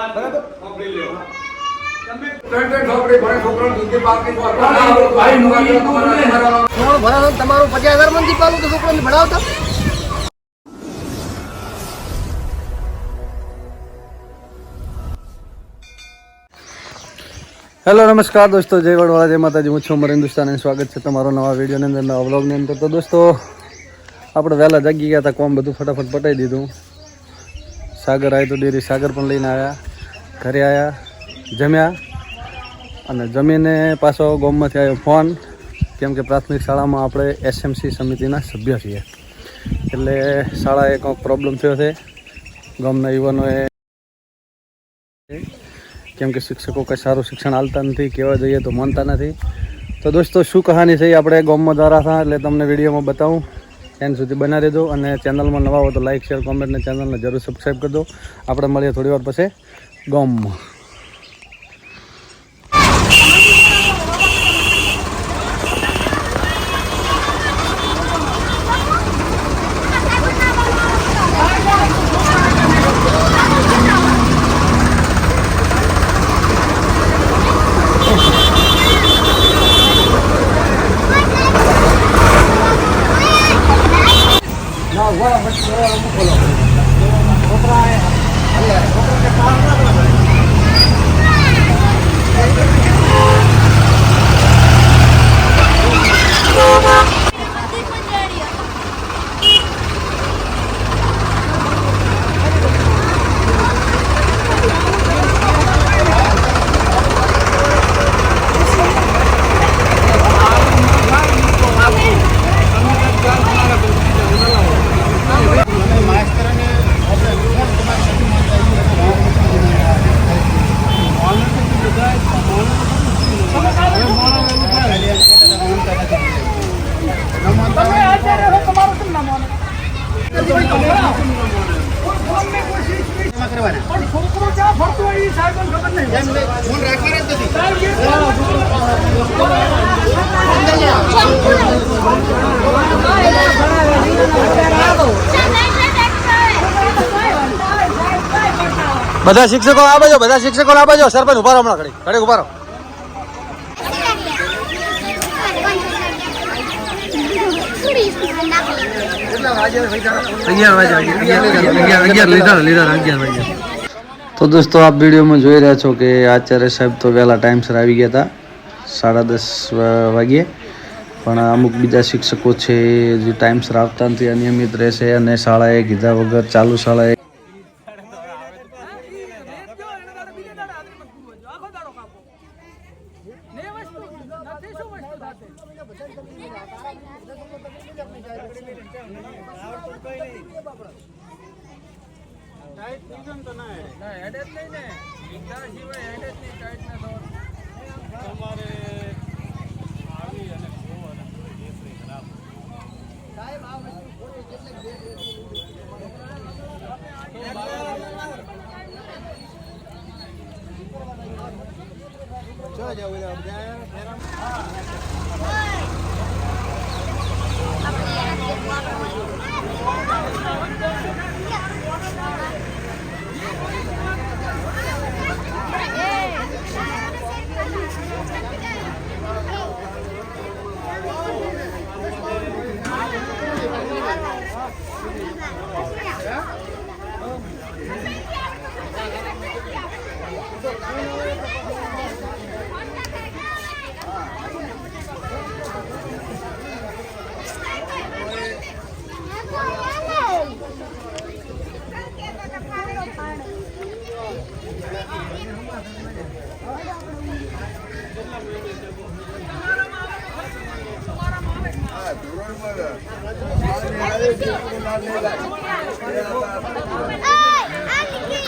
બરાબર? તમારું પચાસ હજાર મંદી પાલું તો છોકરાને ભણાવતા? હેલો નમસ્કાર દોસ્તો જય વડવાળા જય માતાજી. હું છું અમર હિન્દુસ્તાન સ્વાગત છે તમારો નવા વિડીયોની અંદર નવા વ્લોગની અંદર. તો દોસ્તો આપણે વહેલા જાગી ગયા હતા કોમ બધું ફટાફટ પટાઈ દીધું. સાગર આવ્યો તો ડેરી સાગર પણ લઈને આવ્યા ઘરે આવ્યા જમ્યા અને જમીને પાછો ગોમમાંથી આવ્યો ફોન. કેમ કે પ્રાથમિક શાળામાં આપણે એસએમસી સમિતિના સભ્ય છીએ. એટલે શાળાએ કંઈક પ્રોબ્લેમ થયો છે. ગામના યુવાનોએ કેમ કે શિક્ષકો કંઈ સારું શિક્ષણ હાલતા નથી, કહેવા જઈએ તો માનતા નથી. તો દોસ્તો, શું કહાની છે આપણે ગામમાં દ્વારા હતા એટલે તમને વિડીયોમાં બતાવું. એન્ડ સુધી બના રહેજો અને ચેનલમાં નવા હો તો લાઇક શેર કોમેન્ટ ને ચેનલને જરૂર સબસ્ક્રાઈબ કરજો. આપણે મળીએ થોડી વાર પછી. ગામમાં બધા શિક્ષકો આ બાજુ, બધા શિક્ષકો આ બાજુ, સરપંચ ઊભા રહો હમણાં ઘડી ઘડી ઊભા રહો. તો દોસ્તો, આપ વિડીયોમાં જોઈ રહ્યા છો કે આચાર્ય સાહેબ તો વહેલા ટાઈમસર આવી ગયા હતા, સાડા દસ વાગ્યે. પણ અમુક બીજા શિક્ષકો છે જે ટાઈમસર આવતા નથી, અનિયમિત રહેશે અને શાળાએ કીધા વગર ચાલુ શાળાએ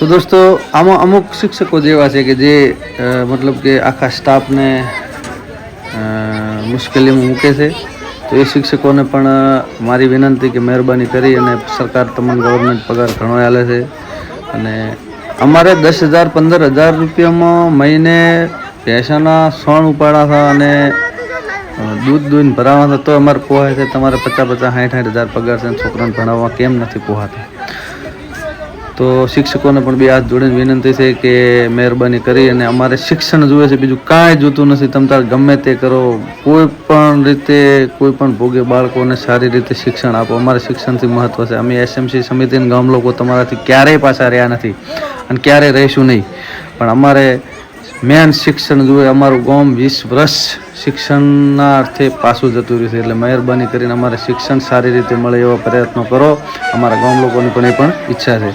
તો દોસ્તો, આમાં અમુક શિક્ષકો જેવા છે કે જે મતલબ કે આખા સ્ટાફને મુશ્કેલીમાં મૂકે છે. તો એ શિક્ષકોને પણ મારી વિનંતી કે મહેરબાની કરી અને સરકાર તમને ગવર્મેન્ટ પગાર ઘણો આલે છે. અને અમારે દસ હજાર, પંદર હજાર રૂપિયામાં મહિને પૈસાના સોણ ઉપાડા હતા અને દૂધ દૂધ ભરાવા તો અમારે પોહાય છે. તમારે પચાસ પચાસ, સાઠ સાઠ હજાર પગાર છે છોકરાને ભણાવવા કેમ નથી પોહાતા તો શિક્ષકોને પણ બે હાથ જોડીને વિનંતી છે કે મહેરબાની કરી અને અમારે શિક્ષણ જોઈએ છે, બીજું કાંઈ જોતું નથી. તમ તાર ગમે તે કરો, કોઈ પણ રીતે, કોઈ પણ ભોગે બાળકોને સારી રીતે શિક્ષણ આપો. અમારે શિક્ષણથી મહત્વ છે. અમે એસએમસી સમિતિના ગામ લોકો તમારાથી ક્યારેય પાછા રહ્યા નથી અને ક્યારેય રહીશું નહીં. પણ અમારે મેન શિક્ષણ જોઈએ, અમારું ગામ વીસ વર્ષ શિક્ષણના અર્થે પાછું જતું રહ્યું છે. એટલે મહેરબાની કરીને અમારે શિક્ષણ સારી રીતે મળે એવા પ્રયત્નો કરો. અમારા ગામ લોકોની પણ એ પણ ઈચ્છા છે.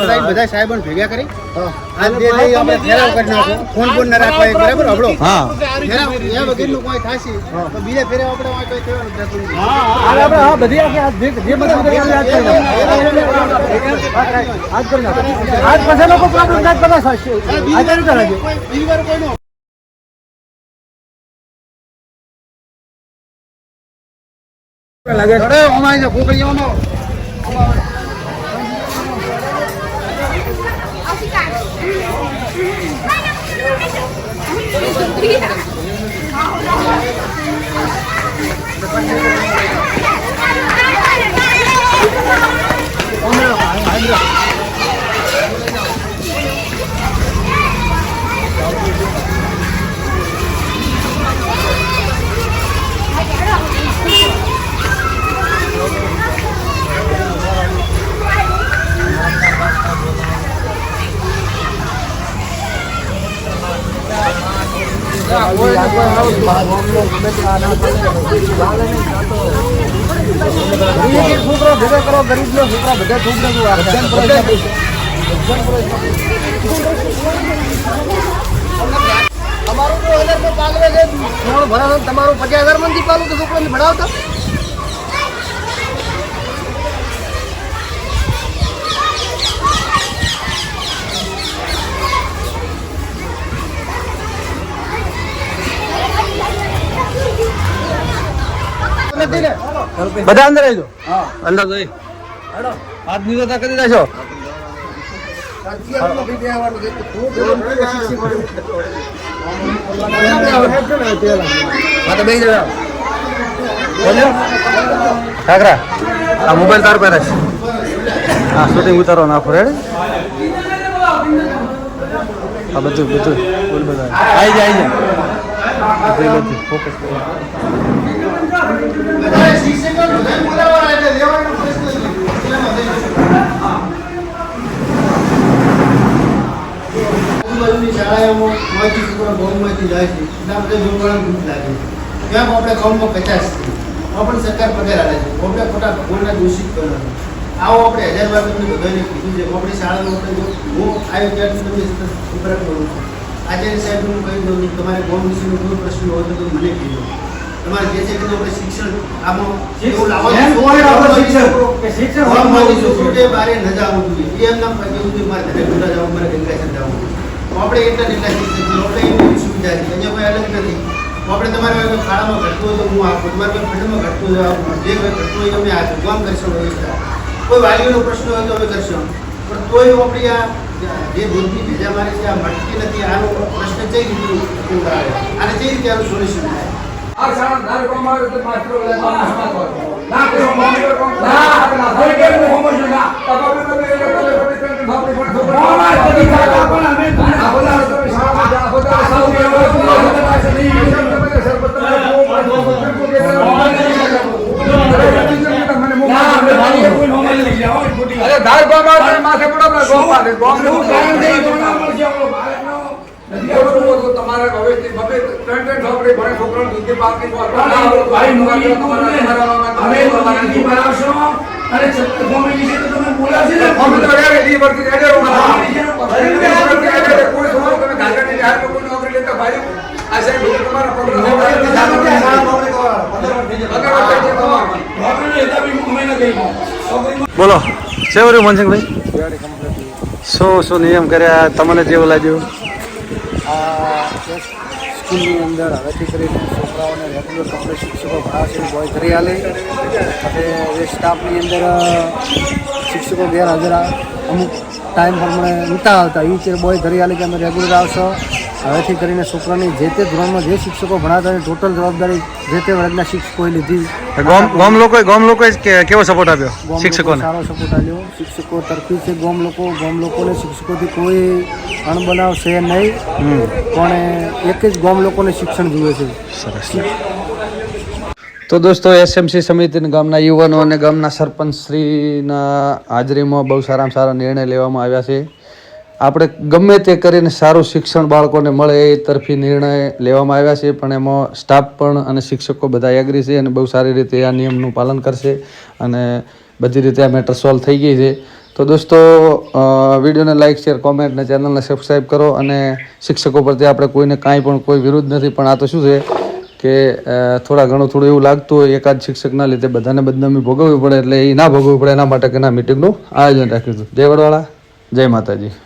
બધા સાહેબોને ભેગા કરી. ફોન ફોન ના રાખવા બરાબર કોઈ થાશે? તો બીજા ફેરે આપણે બધી આજ પછી લોકો પ્રોબ્લેમ થાય બધા લાગે બીજી છોકરો કરો ગરીબ નો છોકરા બધા છોકરા તમારું પચાસ હજાર મંદિર પાલું તો છોકરો ભણાવતા. બધા અંદર આવી જાઓ. અંદર જઈ. હાથ નીચે કરી દેશો કાકરા આ મોબાઈલ તાર પહેરે છે હા શૂટિંગ ઉતારો નાખો રેડી આ બધું બધું. બોલ બધા. આવી જાય આવી જાય ફોકસ સરકાર પગાર છે આપણે ખોટા ભગવાનના દોષિત કરવાના આવો આપણે હજાર વાર તમને બધાને છે આપણી કરું છું આચાર્ય સાહેબ, હું કહી દઉં તમારે ગામ વિશેનો કોઈ પ્રશ્ન હોય તો મને મને કહેજો. તમારે જે છે આપણે શિક્ષણ શિક્ષણ કે શિક્ષણ બારે ન જવું જોઈએ. એ એમના પર કેવું છે મારે ઘરે ભૂલા જવું મારે ગંગાસર જવું તો આપણે એટલા જેટલા શિક્ષક આપણે એવી સુવિધા છે. અહીંયા કોઈ અલગ નથી. આપણે તમારે શાળામાં ઘટતું હોય તો હું આપું. તમારે ફંડમાં ઘટતું હોય આપું. જે કોઈ ઘટતું હોય અમે આપું. કામ કરશો કોઈ વાલીઓનો પ્રશ્ન હોય તો અમે કરશો પણ તોય આપણી આ જે દૂધની ભેજા મારી છે આ મટકી નથી આનો પ્રશ્ન કઈ રીતે ઉકેલ આવે અને કઈ રીતે આનું સોલ્યુશન થાય? આ શાળા ધારે કોમ આવે તો માસ્ટર ઓલા કોમ સમાજ હોય. ના કોઈ હોમ હોય, ના કોઈ કે હું હોમ છું, ના. તમારે તમે એ લોકો તમે તમે તમે બાપરે પણ છોકરા. આ બધા તમે શાળામાં જાઓ, બધા સૌ વ્યવહાર કરો, બધા પાસે નહીં, એ તમે બધા સરપંચ તમે બહુ માણસો, બિલકુલ કે તમે મને મોકલો. અરે ધાર કોમ આવે તો માથે પડો ને ગોમ આવે. ગોમનું કારણ નહીં, ગોમ ના મળશે આપણો બાળકનો. નથી આવડતું હોય તો તમારે હવેથી બબે ત્રણ ત્રણ છોકરી ભણે છોકરાને દૂધની તો છે ને અમે તો કોઈ તમે ગાંધીની કોઈ નોકરી લેતા ભાઈ આ સાહેબ તમારા પગલા બોલો સેવર્યું મનસિંહભાઈ શું શું નિયમ કર્યા? તમને જેવું લાગ્યું? સ્કૂલની અંદર હવેથી કરીને છોકરાઓને રેગ્યુલર કપડે શિક્ષકો ભણાવશે બોય કરી આલે. અને એ સ્ટાફની અંદર શિક્ષકો ગેરહાજર અમુક ટાઈમ પ્રમાણે નહોતા આવતા. એ છે બોય કરી આલે કે અમે રેગ્યુલર આવશો. હવેથી કરીને છોકરાની જે તે ધોરણમાં જે શિક્ષકો ભણાતા હોય ટોટલ જવાબદારી જે તે વર્ગના શિક્ષકોએ લીધી. ગોમ ગોમ લોકોએ ગોમ લોકોએ જ કે- કેવો સપોર્ટ આપ્યો ગામ શિક્ષકોને? સારો સપોર્ટ આપ્યો. શિક્ષકો તરફી છે ગામ લોકો. ગામ લોકોને શિક્ષકોથી કોઈ અણબનાવ છે નહીં. પણ એક જ ગામ લોકોને શિક્ષણ જોઈએ છે. સરસ. તો દોસ્તો એસએમસી સમિતિના ગામના યુવાનો અને ગામના સરપંચ શ્રીના હાજરીમાં બહુ સારામાં સારા નિર્ણય લેવામાં આવ્યા છે. આપણે ગમે તે કરીને સારું શિક્ષણ બાળકોને મળે એ તરફી નિર્ણય લેવામાં આવ્યા છે, પણ એમાં સ્ટાફ પણ અને શિક્ષકો બધા એગ્રી છે અને બહુ સારી રીતે આ નિયમનું પાલન કરશે અને બધી રીતે આ મેટર સોલ્વ થઈ ગઈ છે. તો દોસ્તો વિડીયોને લાઇક શેર કોમેન્ટ અને ચેનલને સબસ્ક્રાઈબ કરો અને શિક્ષકો પ્રત્યે આપણે કોઈને કાંઈ પણ કોઈ વિરુદ્ધ નથી, પણ આ તો શું છે કે થોડા ઘણું થોડું એવું લાગતું હોય એકાદ શિક્ષકના લીધે બધાને બદનામી ભોગવવી પડે એટલે એ ના ભોગવવી પડે, એના માટે કે ના મિટિંગનું આયોજન રાખ્યું હતું. જય વડવાળા, જય માતાજી.